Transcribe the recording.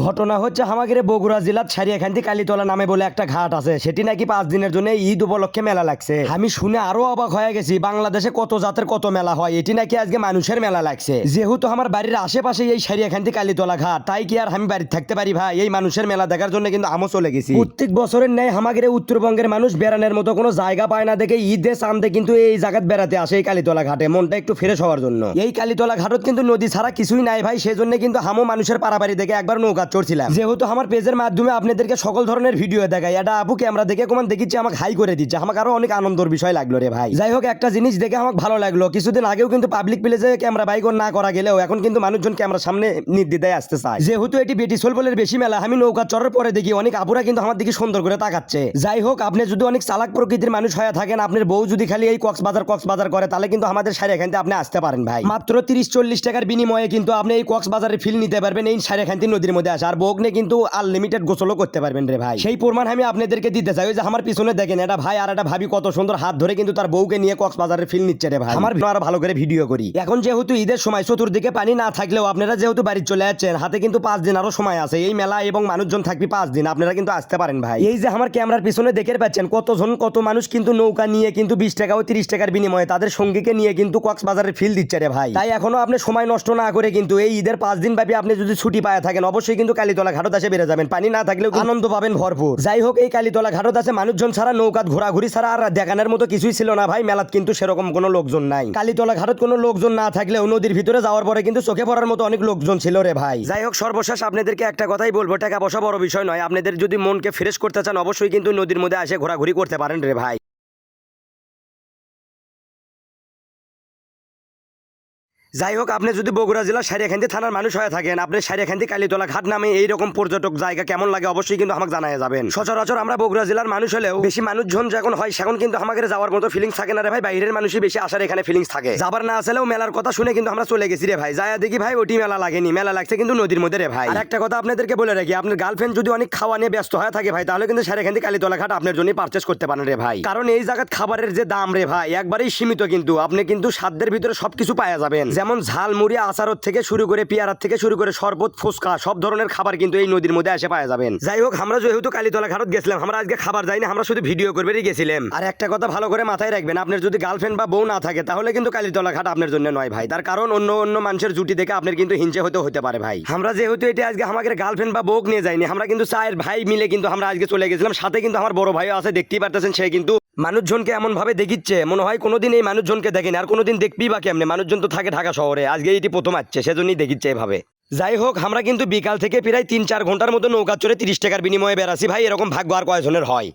ঘটনা হচ্ছে আমাদের বগুড়া জেলার ছাড়িয়াখান্তি কালীতলা নামে বলে একটা ঘাট আছে। সেটি নাকি পাঁচ দিনের জন্য ঈদ উপলক্ষে মেলা লাগছে। আমি শুনে আরও অবাক হয়ে গেছি, বাংলাদেশে কত জাতের কত মেলা হয়? এটি নাকি আজকে মানুষের মেলা লাগছে। যেহেতু আমার বাড়ির আশেপাশে এই সারিয়াখান্তি কালীতলা ঘাট, তাই কি আর আমি বাড়িতে থাকতে পারি ভাই? এই মানুষের মেলা দেখার জন্য কিন্তু আমও চলে গেছি। প্রত্যেক বছরের ন্যায় আমাদের উত্তরবঙ্গের মানুষ বেড়ানোর মতো কোনো জায়গা পায় না দেখে ঈদে চান্দে কিন্তু এই জায়গায় বেড়াতে আসে এই কালীতলা ঘাটে। মনটা একটু ফ্রেশ হওয়ার জন্য। এই কালীতলা ঘাটত কিন্তু নদী ছাড়া কিছুই নাই ভাই, সেজন্য কিন্তু হামও মানুষের পারাবাড়ি দেখে একবার নৌকা চড়ছিলাম যেহেতু আমার পেজের মাধ্যমে আপনাদেরকে সকল ধরনের ভিডিও দেখাই, এটা আপু ক্যামেরা দেখে কোমান দেখিচ্ছে, আমাকে হাই করে দিচ্ছে। আমাকে আরও অনেক আনন্দের বিষয় লাগল রে ভাই। যাই হোক, একটা জিনিস দেখে আমাকে ভালো লাগল। কিছুদিন আগেও কিন্তু পাবলিক প্লেসে ক্যামেরা বাইক না করা গেলেও এখন কিন্তু মানুষজন ক্যামেরার সামনে নির্দ্বিধায় আসতে চায়। যেহেতু এটি বেটি সোলবলের বেশি মেলা, আমি নৌকা চড়ার পরে দেখি অনেক আপুরা কিন্তু আমার দিকে সুন্দর করে তাকাচ্ছে। যাই হোক, আপনি যদি অনেক চালাক প্রকৃতির মানুষ হয়ে থাকেন, আপনার বউ যদি খালি এই কক্সবাজার কক্সবাজার করে, তাহলে কিন্তু আমাদের এখান থেকে আপনি আসতে পারেন ভাই। মাত্র তিরিশ চল্লিশ টাকার বিনিময়ে কিন্তু আপনি এই কক্সবাজারের ফিল নিতে পারবেন, এই সাড়ে এখান নদীর মধ্যে আসে আর বগ্নে কিন্তু আনলিমিটেড গোসলও করতে পারবেন রে ভাই। সেই প্রমাণ আমি আপনাদেরকে দিতে চাই। ওই যে আমার পিছনে দেখেন এটা ভাই আর একটা ভাবি কত সুন্দর হাত ধরে কিন্তু তার বউকে নিয়ে কক্সবাজারের ফিল নিচ্ছে রে ভাই। আমার আরও ভালো করে ভিডিও করি। এখন যেহেতু ঈদের সময় চতুর্দিকে পানি না থাকলেও আপনারা যেহেতু বাড়ি চলে যাচ্ছেন হাতে কিন্তু পাঁচ দিন আরও সময় আছে। এই মেলা এবং মানুষজন থাকবে পাঁচ দিন আপনারা কিন্তু আসতে পারেন ভাই। এই যে আমার ক্যামেরার পিছনে দেখে পাচ্ছেন কতজন কত মানুষ কিন্তু নৌকা নিয়ে কিন্তু বিশ টাকা ও তিরিশ টাকার বিনিময়ে তাদের সঙ্গীকে নিয়ে কিন্তু কক্সবাজারের ফিল দিচ্ছে রে ভাই। তাই এখনও আপনি সময় নষ্ট না করে কিন্তু এই ঈদের পাঁচ দিন ব্যাপী আপনি যদি ছুটি পায় থাকেন অবশ্যই কিন্তু কালীতলা ঘাটত আসে বেড়ে যাবেন। পানি না থাকলেও আনন্দ পাবেন ভরপুর। যাই হোক, এই কালীতলা ঘাটত আছে, মানুষজন ছাড়া, নৌকাত ঘোরাঘুরি ছাড়া আর দেখানোর মতো কিছুই ছিল না ভাই। মেলাত কিন্তু সেরকম কোনো লোকজন নাই। কালীতলা ঘাটত কোনো লোকজন না থাকলেও নদীর ভিতরে যাওয়ার পরে কিন্তু চোখে পড়ার মতো অনেক লোকজন ছিল রে ভাই। যাই হোক, সর্বশেষ আপনাদেরকে একটা কথাই বলব, টাকা পয়সা বড় বিষয় নয়। আপনাদের যদি মনকে ফ্রেশ করতে চান, অবশ্যই কিন্তু নদীর মধ্যে আসে ঘোরাঘুরি করতে পারেন রে ভাই। যাই হোক আপনি যদি বগুড়া জেলার সারিয়াখান্তি থানার মানুষ হয়ে থাকেন, আপনি সারিয়াখান্তি কালীতলা ঘাট নামে এইরকম পর্যটক জায়গা কেমন লাগে অবশ্যই কিন্তু আমাকে জানাই যাবেন। সচরাচর আমরা বগুড়া জেলার মানুষ হলেও বেশি মানুষজন যখন হয়, সেখন কিন্তু আমাদের যাওয়ার মতো ফিলিংস থাকে না রে ভাই। বাইরের মানুষই বেশি আসার এখানে ফিলিংস থাকে। যাবার না আসলেও মেলার কথা শুনে কিন্তু আমরা চলে গেছি রে ভাই। যায় দেখি ভাই, ওটি মেলা লাগেনি, মেলা লাগছে কিন্তু নদীর মধ্যে রে ভাই। একটা কথা আপনাদেরকে বলে রাখি, আপনার গার্লফ্রেন্ড যদি অনেক খাওয়া নিয়ে ব্যস্ত হয়ে থাকে ভাই, তাহলে কিন্তু সারিয়াখান্তি কালীতলা ঘাট আপনার জন্য পারচেস করতে পারেন রে ভাই। কারণ এই জায়গার খাবারের যে দাম রে ভাই, একবারেই সীমিত কিন্তু। আপনি কিন্তু সাধ্যের ভিতরে সবকিছু পাওয়া যাবেন। যেমন ঝাল মুড়ি আচারত থেকে শুরু করে পেয়ারার থেকে শুরু করে শরবত, ফুচকা, সব ধরনের খাবার কিন্তু এই নদীর মধ্যে এসে পাওয়া যাবেন। যাই হোক, আমরা যেহেতু কালীতলা ঘাটত গেছিলাম, আমরা আজকে খাবার যাইনি, আমরা শুধু ভিডিও করবেই গেছিলাম। আর একটা কথা ভালো করে মাথায় রাখবেন, আপনার যদি গার্লফ্রেন্ড বা বউ না থাকে, তাহলে কিন্তু কালীতলা ঘাট আপনার জন্য নয় ভাই। তার কারণ অন্য অন্য মানুষের জুটি দেখে আপনার কিন্তু হিংসে হতে হতে পারে ভাই। আমরা যেহেতু এটা আজকে আমাদের গার্লফ্রেন্ড বা বউ নিয়ে যাইনি, আমরা কিন্তু চায়ের ভাই মিলে কিন্তু আমরা আজকে চলে গেছিলাম। সাথে কিন্তু আমার বড় ভাইও আছে, দেখতেই পারতেছেন, সে কিন্তু মানুষজনকে এমনভাবে দেখিচ্ছে, মনে হয় কোনোদিন এই মানুষজনকে দেখেনি। আর কোনোদিন দেখবি বা কেমনে? মানুষজন তো থাকে ঢাকা শহরে, আজকে এটি প্রথম আসছে, সেজন্যই দেখিচ্ছে এভাবে। যাই হোক, আমরা কিন্তু বিকাল থেকে প্রায় তিন চার ঘণ্টার মতো নৌকা চড়ে তিরিশ টাকার বিনিময়ে বেড়াছি ভাই, এরকম ভাগ্য আর কয়জনের হয়?